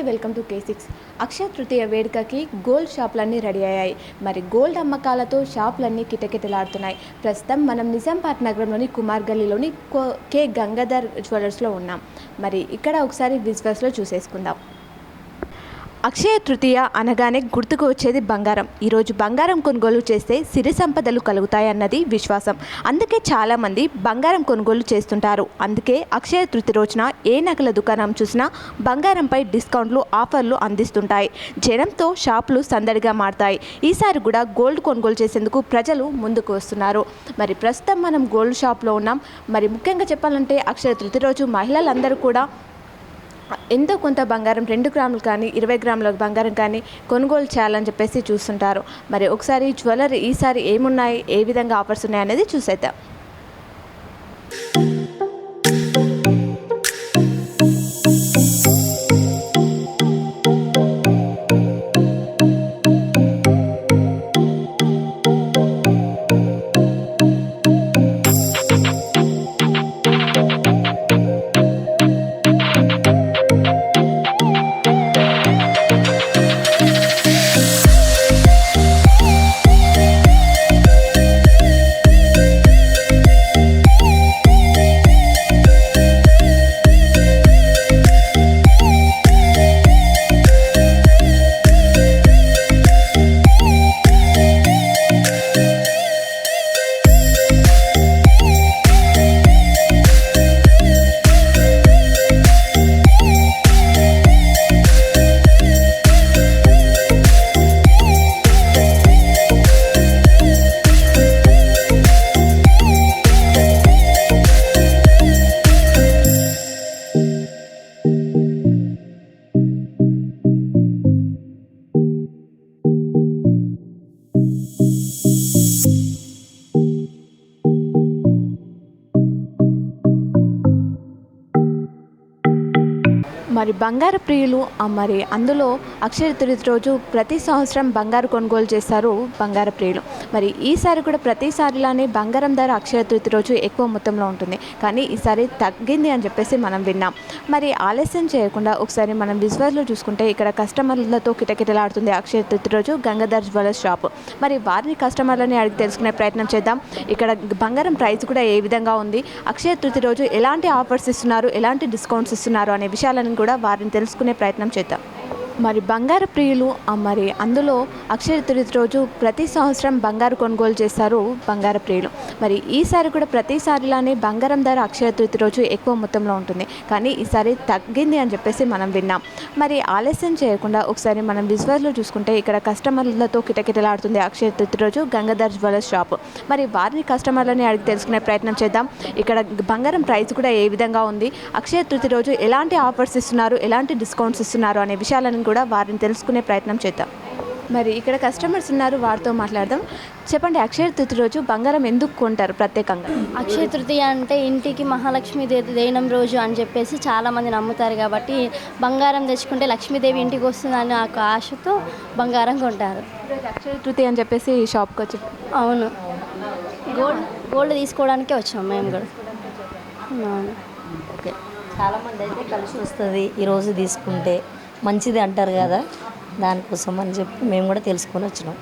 Welcome to K six Akshaya Tritiya వేడుకకి gold షాపులన్నీ ready అయ్యాయి. మరి gold అమ్మకాలతో షాపులన్నీ కిటకిటలాడుతున్నాయి. ప్రస్తుతం మనం నిజాంపేట నగరంలోని కుమార్ గల్లీలోని కో- కే గంగాధర్ జ్యువెలర్స్లో ఉన్నాం. మరి ఇక్కడ ఒకసారి విజువల్స్లో చూసేసుకుందాం. అక్షయ తృతీయ అనగానే గుర్తుకు వచ్చేది బంగారం. ఈరోజు బంగారం కొనుగోలు చేస్తే సిరి సంపదలు కలుగుతాయన్నది విశ్వాసం. అందుకే చాలామంది బంగారం కొనుగోలు చేస్తుంటారు. అందుకే అక్షయ తృతీయ రోజున ఏ నగల దుకాణం చూసినా బంగారంపై డిస్కౌంట్లు ఆఫర్లు అందిస్తుంటాయి. జనంతో షాపులు సందడిగా మారతాయి. ఈసారి కూడా గోల్డ్ కొనుగోలు చేసేందుకు ప్రజలు ముందుకు వస్తున్నారు. మరి ప్రస్తుతం మనం గోల్డ్ షాప్లో ఉన్నాం. మరి ముఖ్యంగా చెప్పాలంటే అక్షయ తృతీయ రోజు మహిళలందరూ కూడా ఎంతో కొంత బంగారం రెండు గ్రాములు కానీ ఇరవై గ్రాముల బంగారం కానీ కొనుగోలు చేయాలని చెప్పేసి చూస్తుంటారు. మరి ఒకసారి జ్యువెలరీ ఈసారి ఏమున్నాయి ఏ విధంగా ఆఫర్స్ ఉన్నాయి అనేది చూసేద్దాం. మరి బంగారు ప్రియులు మరి అందులో అక్షయ తృతీయ రోజు ప్రతి సంవత్సరం బంగారు కొనుగోలు చేస్తారు బంగారు ప్రియులు. మరి ఈసారి కూడా ప్రతిసారిలానే బంగారం ధర అక్షయ తృతీయ రోజు ఎక్కువ మొత్తంలో ఉంటుంది. కానీ ఈసారి తగ్గింది అని చెప్పేసి మనం విన్నాం. మరి ఆలస్యం చేయకుండా ఒకసారి మనం విజువల్లో చూసుకుంటే ఇక్కడ కస్టమర్లతో కిటకిటలాడుతుంది అక్షయ తృతీయ రోజు గంగాధర్ జ్యువెలర్స్ షాప్. మరి వారిని కస్టమర్లని అడిగి తెలుసుకునే ప్రయత్నం చేద్దాం. ఇక్కడ బంగారం ప్రైస్ కూడా ఏ విధంగా ఉంది? అక్షయ తృతీయ రోజు ఎలాంటి ఆఫర్స్ ఇస్తున్నారు? ఎలాంటి డిస్కౌంట్స్ ఇస్తున్నారు? అనే విషయాలను కూడా వారిని తెలుసుకునే ప్రయత్నం చేద్దాం. మరి బంగారు ప్రియులు మరి అందులో అక్షయ తృతీయ రోజు ప్రతి సంవత్సరం బంగారు కొనుగోలు చేస్తారు బంగారు ప్రియులు. మరి ఈసారి కూడా ప్రతిసారిలానే బంగారం ధర అక్షయ తృతీయ రోజు ఎక్కువ మొత్తంలో ఉంటుంది. కానీ ఈసారి తగ్గింది అని చెప్పేసి మనం విన్నాం. మరి ఆలస్యం చేయకుండా ఒకసారి మనం విజువల్స్లో చూసుకుంటే ఇక్కడ కస్టమర్లతో కిటకిటలాడుతుంది అక్షయ తృతీయ రోజు గంగాధర్ జ్యువెలర్స్ షాప్. మరి వారిని కస్టమర్లని అడిగి తెలుసుకునే ప్రయత్నం చేద్దాం. ఇక్కడ బంగారం ప్రైస్ కూడా ఏ విధంగా ఉంది? అక్షయ తృతీయ రోజు ఎలాంటి ఆఫర్స్ ఇస్తున్నారు? ఎలాంటి డిస్కౌంట్స్ ఇస్తున్నారు? అనే విషయాలను కూడా వారిని తెలుసుకునే ప్రయత్నం చేద్దాం. మరి ఇక్కడ కస్టమర్స్ ఉన్నారు వారితో మాట్లాడదాం. చెప్పండి అక్షయ తృతీయ రోజు బంగారం ఎందుకు కొంటారు ప్రత్యేకంగా? అక్షయ తృతీయ అంటే ఇంటికి మహాలక్ష్మి దేనం రోజు అని చెప్పేసి చాలామంది నమ్ముతారు కాబట్టి బంగారం తెచ్చుకుంటే లక్ష్మీదేవి ఇంటికి వస్తుందని ఒక ఆశతో బంగారం కొంటారు. అక్షయ తృతీయ అని చెప్పేసి షాప్కి వచ్చి అవును. గోల్డ్ గోల్డ్ తీసుకోవడానికే వచ్చాం మేము కూడా. అవును? ఓకే. చాలామంది అయితే కలిసి వస్తుంది ఈరోజు తీసుకుంటే. మంచిది అంటారు కదా దానికోసం అని చెప్పి మేము కూడా తెలుసుకొని వచ్చినాం.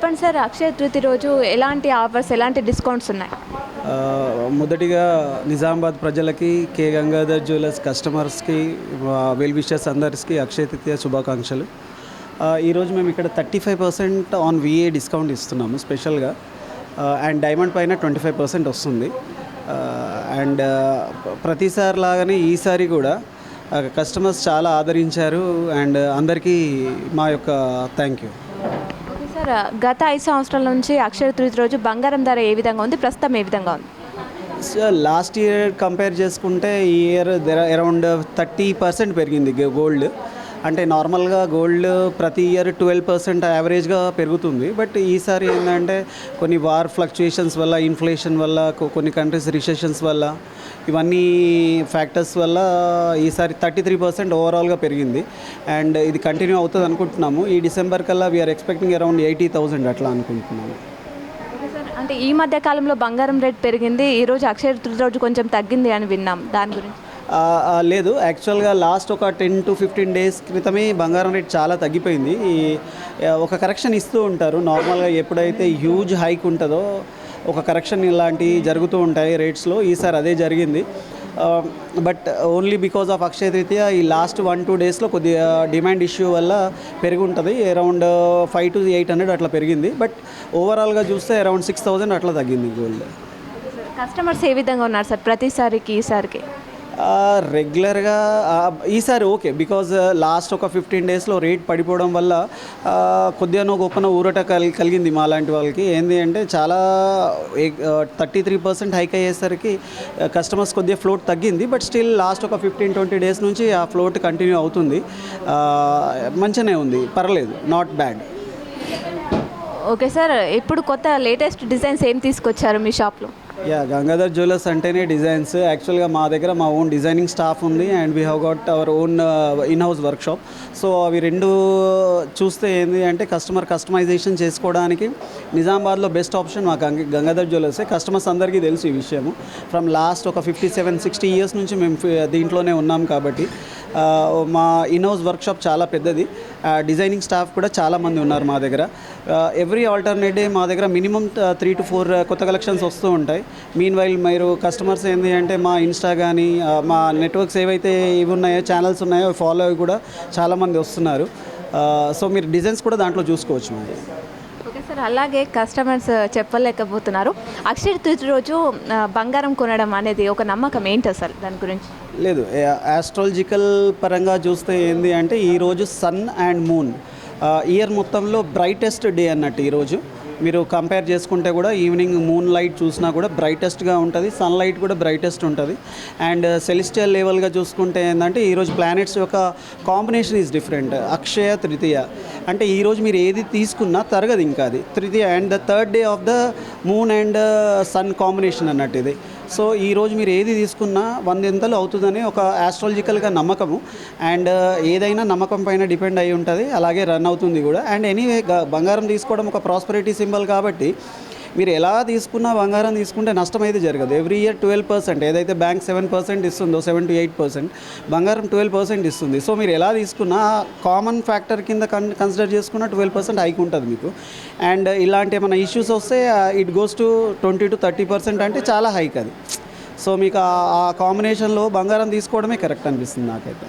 చెప్పండి సార్ అక్షయ తృతీయ రోజు ఎలాంటి ఆఫర్స్ ఎలాంటి డిస్కౌంట్స్ ఉన్నాయి? మొదటిగా నిజామాబాద్ ప్రజలకి కే గంగాధర్ జ్యువెలర్స్ కస్టమర్స్కి వెల్ విషర్స్ అందరికీ అక్షయ తృతీయ శుభాకాంక్షలు. ఈరోజు మేము ఇక్కడ thirty five percent on VA discount ఇస్తున్నాము స్పెషల్గా అండ్ డైమండ్ పైన ట్వంటీ ఫైవ్ పర్సెంట్ వస్తుంది. అండ్ ప్రతిసారి లాగానే ఈసారి కూడా కస్టమర్స్ చాలా ఆదరించారు అండ్ అందరికీ మా యొక్క థ్యాంక్ యూ సార్ గత ఐదు సంవత్సరాల నుంచి అక్షయ తృతీయ రోజు బంగారం ధర ఏ విధంగా ఉంది? ప్రస్తుతం ఏ విధంగా ఉంది? లాస్ట్ ఇయర్ కంపేర్ చేసుకుంటే ఈ ఇయర్ అరౌండ్ థర్టీ పర్సెంట్ పెరిగింది గోల్డ్. అంటే నార్మల్గా గోల్డ్ ప్రతి ఇయర్ ట్వెల్వ్ పర్సెంట్ యావరేజ్గా పెరుగుతుంది. బట్ ఈసారి ఏంటంటే కొన్ని వార్ ఫ్లక్చుయేషన్స్ వల్ల ఇన్ఫ్లేషన్ వల్ల కొన్ని కంట్రీస్ రిసెషన్స్ వల్ల ఇవన్నీ ఫ్యాక్టర్స్ వల్ల ఈసారి థర్టీ త్రీ పర్సెంట్ ఓవరాల్గా పెరిగింది. అండ్ ఇది కంటిన్యూ అవుతుంది అనుకుంటున్నాము. ఈ డిసెంబర్ కల్లా we are expecting around eighty thousand అట్లా అనుకుంటున్నాము. అంటే ఈ మధ్య కాలంలో బంగారం రేట్ పెరిగింది. ఈరోజు అక్షయ రోజు కొంచెం తగ్గింది అని విన్నాం. దాని గురించి. లేదు. యాక్చువల్గా లాస్ట్ ఒక టెన్ టు ఫిఫ్టీన్ డేస్ క్రితమే బంగారం రేట్ చాలా తగ్గిపోయింది. ఈ ఒక కరెక్షన్ ఇస్తూ ఉంటారు. నార్మల్గా ఎప్పుడైతే హ్యూజ్ హైక్ ఉంటుందో ఒక కరెక్షన్ ఇలాంటివి జరుగుతూ ఉంటాయి రేట్స్లో ఈసారి అదే జరిగింది. But only because of Akshaya Tritiya ఈ లాస్ట్ వన్ టూ డేస్లో కొద్దిగా డిమాండ్ ఇష్యూ వల్ల పెరిగి ఉంటుంది around five to eight hundred అట్లా పెరిగింది. బట్ ఓవరాల్గా చూస్తే అరౌండ్ సిక్స్ థౌజండ్ అట్లా తగ్గింది గోల్డ్ కస్టమర్స్ ఏ విధంగా ఉన్నారు సార్? ప్రతిసారికి ఈసారికి? రెగ్యులర్గా ఈసారి ఓకే బికాజ్ లాస్ట్ ఒక ఫిఫ్టీన్ డేస్లో రేట్ పడిపోవడం వల్ల కొద్దిగానో గొప్పన ఊరట కల్ కలిగింది మా లాంటి వాళ్ళకి. ఏంటి అంటే చాలా థర్టీ త్రీ పర్సెంట్ హైక్ అయ్యేసరికి కస్టమర్స్ కొద్దిగా ఫ్లోట్ తగ్గింది. బట్ స్టిల్ లాస్ట్ ఒక ఫిఫ్టీన్ ట్వంటీ డేస్ నుంచి ఆ ఫ్లోట్ కంటిన్యూ అవుతుంది. మంచిగానే ఉంది. పర్లేదు నాట్ బ్యాడ్ ఓకే సార్ ఇప్పుడు కొత్త లేటెస్ట్ డిజైన్స్ ఏం తీసుకొచ్చారు మీ షాప్లో? యా గంగాధర్ జ్యువెలర్స్ అంటేనే డిజైన్స్. యాక్చువల్గా మా దగ్గర మా ఓన్ డిజైనింగ్ స్టాఫ్ ఉంది and we have got our own in house workshop so అవి రెండు చూస్తే ఏంది అంటే కస్టమర్ కస్టమైజేషన్ చేసుకోవడానికి నిజామాబాద్లో బెస్ట్ ఆప్షన్ మా గంగ గంగాధర్ జ్యువెలర్సే. కస్టమర్స్ అందరికీ తెలుసు ఈ విషయము. ఫ్రమ్ లాస్ట్ ఒక ఫిఫ్టీ సెవెన్ సిక్స్టీ ఇయర్స్ నుంచి మేము uh, దీంట్లోనే ఉన్నాం కాబట్టి uh, మా ఇన్ హౌస్ వర్క్షాప్ చాలా పెద్దది. డిజైనింగ్ స్టాఫ్ కూడా చాలామంది ఉన్నారు మా దగ్గర. ఎవ్రీ ఆల్టర్నేట్ డే మా దగ్గర మినిమం త్రీ టు ఫోర్ కొత్త కలెక్షన్స్ వస్తూ ఉంటాయి. మీన్ వైల్ మీరు కస్టమర్స్ ఏంటి అంటే మా ఇన్స్టా కానీ మా నెట్వర్క్స్ ఏవైతే ఇవి ఉన్నాయో ఛానల్స్ ఉన్నాయో ఫాలో అవి కూడా చాలామంది వస్తున్నారు. సో మీరు డిజైన్స్ కూడా దాంట్లో చూసుకోవచ్చు మరి. అలాగే కస్టమర్స్ uh, చెప్పలేకపోతున్నారు. అక్షయ తృతి రోజు uh, బంగారం కొనడం అనేది ఒక నమ్మకం ఏంటి అసలు దాని గురించి? లేదు ఆస్ట్రాలజికల్ పరంగా చూస్తే ఏంది అంటే ఈరోజు సన్ అండ్ మూన్ ఇయర్ మొత్తంలో బ్రైటెస్ట్ డే అన్నట్టు ఈరోజు మీరు కంపేర్ చేసుకుంటే కూడా ఈవినింగ్ మూన్ లైట్ చూసినా కూడా బ్రైటెస్ట్గా ఉంటుంది సన్ లైట్ కూడా బ్రైటెస్ట్ ఉంటుంది. అండ్ సెలిస్టియల్ లెవెల్గా చూసుకుంటే ఏంటంటే ఈరోజు ప్లానెట్స్ యొక్క combination is different Akshaya Tritiya. అంటే ఈరోజు మీరు ఏది తీసుకున్నా తరగదు ఇంకా అది. Tritiya and the third day of the moon and sun combination అన్నట్టు ఇది. సో ఈరోజు మీరు ఏది తీసుకున్నా వందెంతలు అవుతుందని ఒక ఆస్ట్రాలజికల్గా నమ్మకము. అండ్ uh, ఏదైనా నమ్మకం పైన డిపెండ్ అయి ఉంటుంది. అలాగే రన్ అవుతుంది కూడా. అండ్ ఎనీవే బంగారం తీసుకోవడం ఒక ప్రాస్పరిటీ సింబల్ కాబట్టి మీరు ఎలా తీసుకున్నా బంగారం తీసుకుంటే నష్టం అయితే జరగదు. ఎవ్రీ ఇయర్ ట్వెల్వ్ పర్సెంట్ ఏదైతే బ్యాంక్ సెవెన్ పర్సెంట్ ఇస్తుందో సెవెన్ టు ఎయిట్ పర్సెంట్ బంగారం ట్వెల్వ్ పర్సెంట్ ఇస్తుంది. సో మీరు ఎలా తీసుకున్నా కామన్ ఫ్యాక్టర్ కింద కన్ కన్సిడర్ చేసుకున్న ట్వెల్వ్ పర్సెంట్ హైక్ ఉంటుంది మీకు. అండ్ ఇలాంటి ఏమైనా ఇష్యూస్ వస్తే it goes to twenty to thirty percent అంటే చాలా హైక్ అది. సో మీకు ఆ కాంబినేషన్లో బంగారం తీసుకోవడమే కరెక్ట్ అనిపిస్తుంది నాకైతే.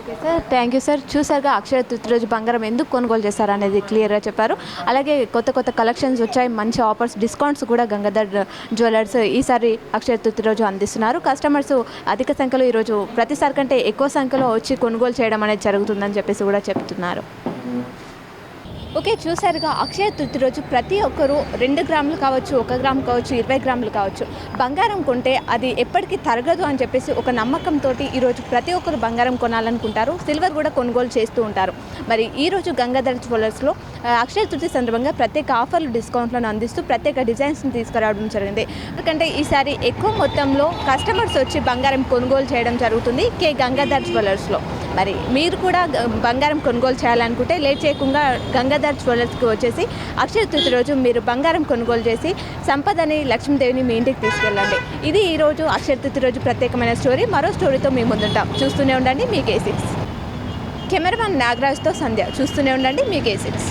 Okay sir thank you sir. చూసారుగా అక్షయ తృతీయ రోజు బంగారం ఎందుకు కొనుగోలు చేశారు అనేది క్లియర్గా చెప్పారు. అలాగే కొత్త కొత్త కలెక్షన్స్ వచ్చాయి మంచి ఆఫర్స్ డిస్కౌంట్స్ కూడా గంగాధర్ జ్యువెలర్స్ ఈసారి అక్షయ తృతీయ రోజు అందిస్తున్నారు. కస్టమర్స్ అధిక సంఖ్యలో ఈరోజు ప్రతిసారి కంటే ఎక్కువ సంఖ్యలో వచ్చి కొనుగోలు చేయడం అనేది జరుగుతుందని చెప్పేసి కూడా చెప్తున్నారు. ఓకే చూసారుగా అక్షయ తృతి రోజు ప్రతి ఒక్కరూ రెండు గ్రాములు కావచ్చు ఒక గ్రాము కావచ్చు ఇరవై గ్రాములు కావచ్చు. బంగారం కొంటే అది ఎప్పటికీ తరగదు అని చెప్పేసి ఒక నమ్మకంతో ఈరోజు ప్రతి ఒక్కరు బంగారం కొనాలనుకుంటారు. సిల్వర్ కూడా కొనుగోలు చేస్తూ ఉంటారు. మరి ఈరోజు గంగాధర జ్యువెలర్స్లో అక్షయ తృతి సందర్భంగా ప్రత్యేక ఆఫర్లు డిస్కౌంట్లను అందిస్తూ ప్రత్యేక డిజైన్స్ని తీసుకురావడం జరిగింది. ఎందుకంటే ఈసారి ఎక్కువ మొత్తంలో కస్టమర్స్ వచ్చి బంగారం కొనుగోలు చేయడం జరుగుతుంది. కే. గంగాధర్ జ్యువెలర్స్లో. మరి మీరు కూడా బంగారం కొనుగోలు చేయాలనుకుంటే లేట్ చేయకుండా గంగాధర్ జ్యువెలర్స్కి వచ్చేసి అక్షయ తృతీయ రోజు మీరు బంగారం కొనుగోలు చేసి సంపదని లక్ష్మీదేవిని మీ ఇంటికి తీసుకెళ్ళండి. ఇది ఈరోజు అక్షయ తృతీయ రోజు ప్రత్యేకమైన స్టోరీ. మరో స్టోరీతో మీ ముందుంటాం. చూస్తూనే ఉండండి మీ కేసీస్ కెమెరామెన్ నాగరాజ్తో సంధ్య. చూస్తూనే ఉండండి మీ కేసీస్